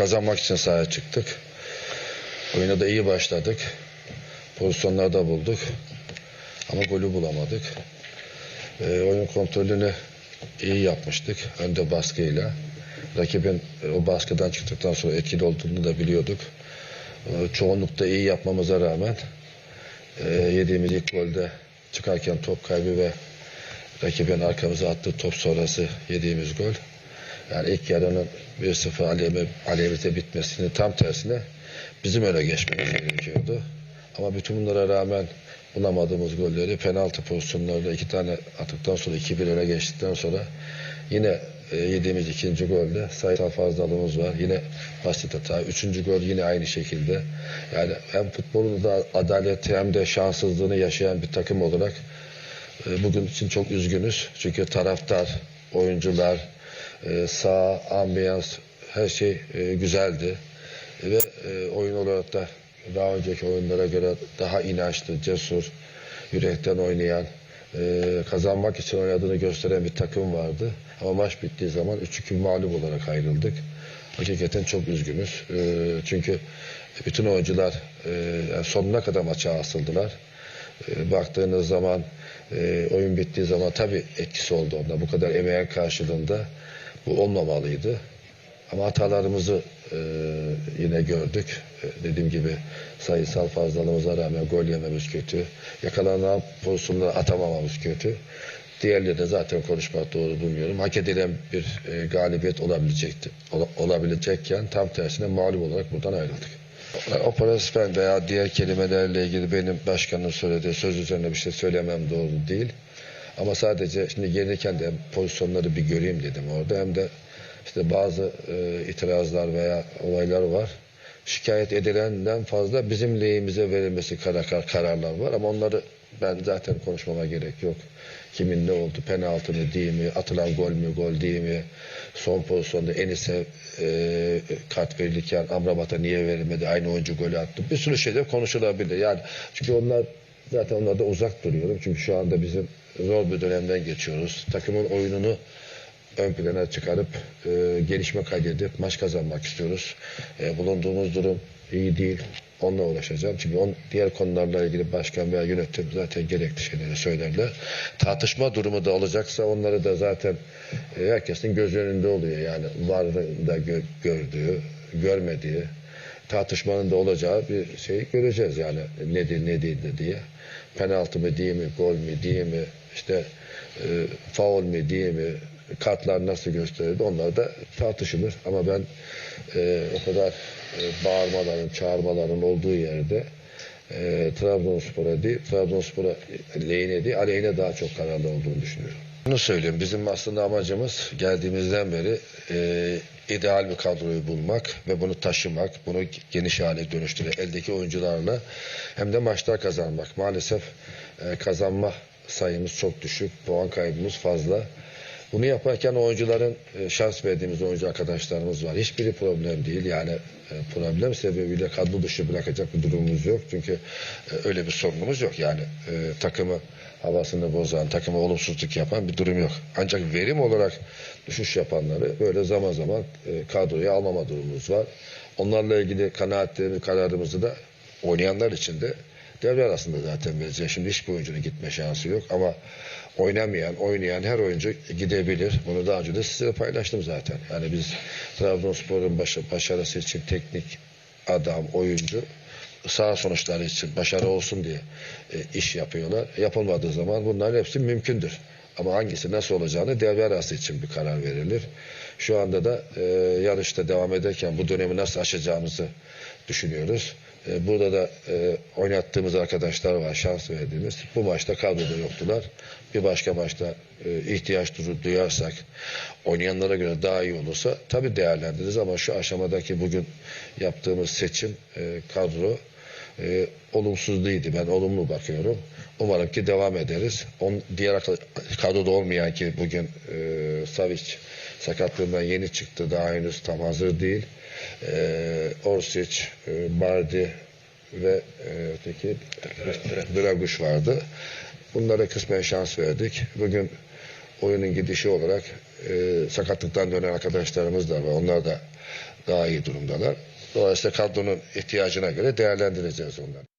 kazanmak için sahaya çıktık. Oyuna da iyi başladık. Pozisyonlar da bulduk. Ama golü bulamadık. Ee, oyun kontrolünü iyi yapmıştık. Önde baskıyla. Rakibin e, o baskıdan çıktıktan sonra etkili olduğunu da biliyorduk. Ee, çoğunlukta iyi yapmamıza rağmen e, yediğimiz ilk golde çıkarken top kaybı ve rakibin arkamıza attığı top sonrası yediğimiz gol. Yani ilk yarının 1-0 alemi, aleyhimize bitmesini tam tersine bizim öne geçmemiz gerekiyordu. Ama bütün bunlara rağmen bulamadığımız golleri penaltı pozisyonlarında iki tane attıktan sonra 2-1 öne geçtikten sonra yine e, yediğimiz ikinci golde sayısal fazlalığımız var. Yine basit hata. Üçüncü gol yine aynı şekilde. Yani hem futbolun da adaleti hem de şanssızlığını yaşayan bir takım olarak e, bugün için çok üzgünüz. Çünkü taraftar, oyuncular, e, sağ, ambiyans her şey e, güzeldi. Ve e, oyun olarak da daha önceki oyunlara göre daha inançlı, cesur, yürekten oynayan, e, kazanmak için oynadığını gösteren bir takım vardı. Ama maç bittiği zaman 3-2 mağlup olarak ayrıldık. Hakikaten çok üzgünüz. E, çünkü bütün oyuncular e, sonuna kadar maça asıldılar. E, baktığınız zaman e, oyun bittiği zaman tabii etkisi oldu onda. Bu kadar emeğin karşılığında bu olmamalıydı. Ama hatalarımızı e, yine gördük. E, dediğim gibi sayısal fazlalığımıza rağmen gol yememiz kötü. Yakalanan pozisyonları atamamamız kötü. Diğerleri zaten konuşmak doğru bulmuyorum. Hak edilen bir e, galibiyet olabilecekti. Ola- olabilecekken tam tersine mağlup olarak buradan ayrıldık. Operasyon veya diğer kelimelerle ilgili benim başkanın söylediği söz üzerine bir şey söylemem doğru değil. Ama sadece şimdi gelirken de pozisyonları bir göreyim dedim orada. Hem de işte bazı e, itirazlar veya olaylar var. Şikayet edilenden fazla bizim lehimize verilmesi karar, kararlar var. Ama onları ben zaten konuşmama gerek yok. Kimin ne oldu, penaltı mı değil mi, atılan gol mü, gol değil mi, son pozisyonda Enis'e e, kart verilirken Amrabat'a niye verilmedi, aynı oyuncu golü attı. Bir sürü şeyler konuşulabilir. Yani çünkü onlar zaten onlardan uzak duruyorum. Çünkü şu anda bizim zor bir dönemden geçiyoruz. Takımın oyununu ön plana çıkarıp e, gelişme kaydedip maç kazanmak istiyoruz. E, bulunduğumuz durum iyi değil. Onunla uğraşacağım. Çünkü on, diğer konularla ilgili başkan veya yönetim zaten gerekli şeyleri söylerler. Tartışma durumu da olacaksa onları da zaten e, herkesin göz önünde oluyor. Yani varlığında gö- gördüğü, görmediği, tartışmanın da olacağı bir şeyi göreceğiz yani nedir ne değildir diye. Penaltı mı değil mi, gol mü değil mi, işte e, faul mi değil mi, kartlar nasıl gösterildi onlar da tartışılır. Ama ben e, o kadar e, bağırmaların, çağırmaların olduğu yerde e, Trabzonspor'a değil, Trabzonspor'a lehine değil, aleyhine daha çok kararlı olduğunu düşünüyorum. Bunu söyleyeyim. Bizim aslında amacımız geldiğimizden beri e, ideal bir kadroyu bulmak ve bunu taşımak, bunu geniş hale dönüştürerek eldeki oyuncularla hem de maçlar kazanmak. Maalesef e, kazanma sayımız çok düşük, puan kaybımız fazla. Bunu yaparken oyuncuların e, şans verdiğimiz oyuncu arkadaşlarımız var. Hiçbiri problem değil. Yani e, problem sebebiyle kadro dışı bırakacak bir durumumuz yok. Çünkü e, öyle bir sorunumuz yok. Yani takımı havasını bozan, takıma olumsuzluk yapan bir durum yok. Ancak verim olarak düşüş yapanları böyle zaman zaman kadroya almama durumumuz var. Onlarla ilgili kanaatlerimiz, kararımızı da oynayanlar için de devre arasında zaten vereceğiz. Şimdi hiçbir oyuncunun gitme şansı yok ama oynamayan, oynayan her oyuncu gidebilir. Bunu daha önce de size paylaştım zaten. Yani biz Trabzonspor'un başarısı için teknik adam, oyuncu sağ sonuçları için başarı olsun diye e, iş yapıyorlar. Yapılmadığı zaman bunların hepsi mümkündür. Ama hangisi nasıl olacağını devre arası için bir karar verilir. Şu anda da e, yarışta devam ederken bu dönemi nasıl aşacağımızı düşünüyoruz. E, burada da e, oynattığımız arkadaşlar var, şans verdiğimiz. Bu maçta kadroda yoktular. Bir başka maçta e, ihtiyaç duyarsak, oynayanlara göre daha iyi olursa tabii değerlendiririz ama şu aşamadaki bugün yaptığımız seçim e, kadro e, olumsuz değildi. Ben olumlu bakıyorum. Umarım ki devam ederiz. On, diğer kadroda olmayan ki bugün e, Savic sakatlığından yeni çıktı. Daha henüz tam hazır değil. E, Orsic, e, Bardi ve e, öteki Draguş vardı. Bunlara kısmen şans verdik. Bugün oyunun gidişi olarak e, sakatlıktan dönen arkadaşlarımız da var. Onlar da daha iyi durumdalar. Dolayısıyla kadronun ihtiyacına göre değerlendireceğiz onları.